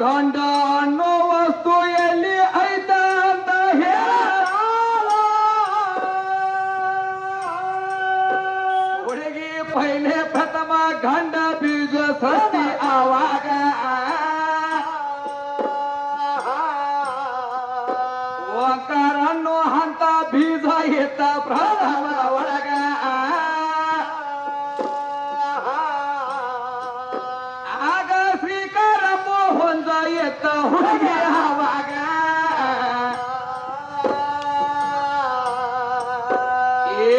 ಗಂಡ ಅನ್ನೋ ವಸ್ತು ಎಲ್ಲಿ ಐತ ಅಂತ ಹೇಳ ಹುಡುಗಿ ಪೈಲೆ ಪ್ರಥಮ ಗಂಡ ಬೀಜ ಸೃಷ್ಟಿ ಆವಾಗ. ಓಂಕಾರ ಅನ್ನೋ ಹಂತ ಬೀಜ ಎತ್ತ ಪ್ರಥಮದ ಎತ್ತ ಹುಡುಗಿ ಏ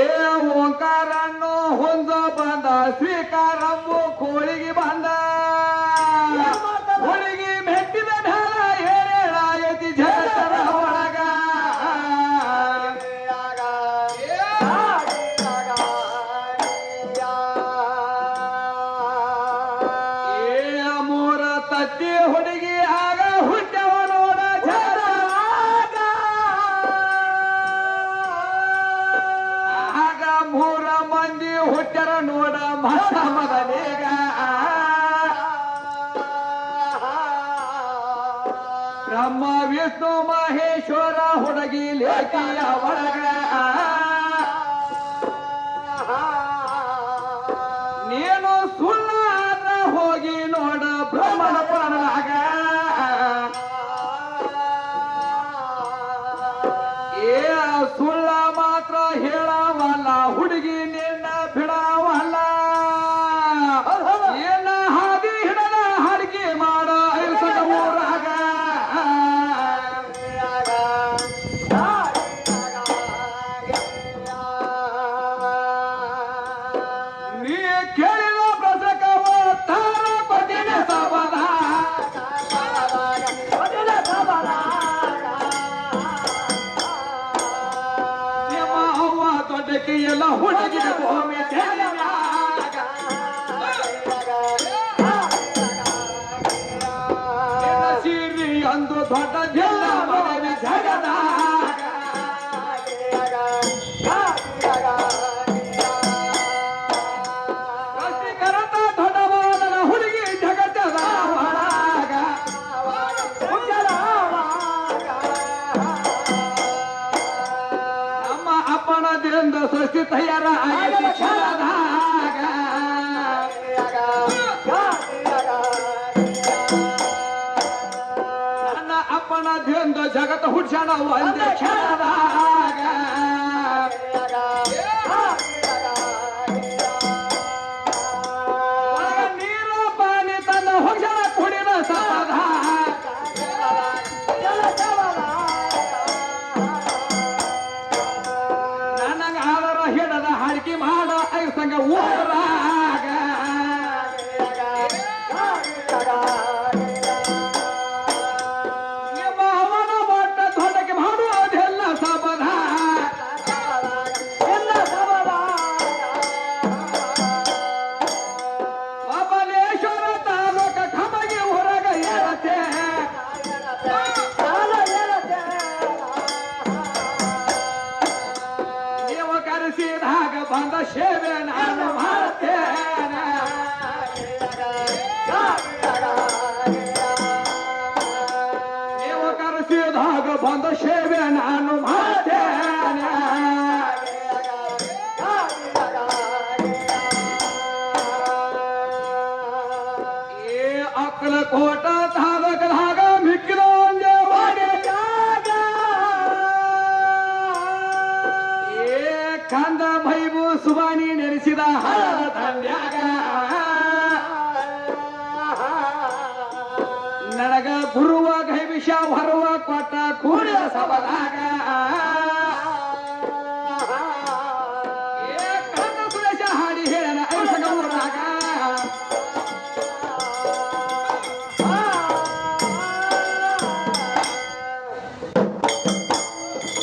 ಓಂಕಾರನ್ನು ಹೊಂದ ಬಂದ ಶ್ರೀಕಾರಮ್ಮ ಕೋಳಿಗೆ ಬಂದ. ಹುಡುಗಿ ಮೆಟ್ಟಿದ ಢಾಲ ಹೇಳಾಯತಿ ಜಗತ್ತರ ಒಳಗ. ಏ ಮೂರ ತತ್ತಿ ಹುಡುಗಿ ಹುಟ್ಟರ ನೋಡ ಮಗನೇಗ. ಬ್ರಹ್ಮ ವಿಷ್ಣು ಮಹೇಶ್ವರ ಹುಡುಗಿ ಲೇಖಿಯ ಒಳಗ. ಎಲ್ಲ ಹುಡುಗಿದ ಭೂಮಿ ಸೀರಿ ಅಂದು ದೊಡ್ಡ ಜಿಲ್ಲ ಸೃಷ್ಟಿ ತಯಾರ ನನ್ನ ಅಪ್ಪನ ಅಪ್ಪಣದಿಂದ ಜಗತ್ತ ಹುಡ್ಸಣ ಒಂದೇ ಕ್ಷಣದಾಗ ಹಿಡದ ಹಾಡಿಕೆ ಮಾಡ ಐ ಸಂಘ ಊರಾಗ Arkadaşım. ಹರದ ತಂಡ್ಯಾಗ ನನಗ ಗುರುವ ಗೈವಿಷ ಹೊರುವ ಕೊಟ್ಟ ಕೂಡಿದ ಸಬದಾಗ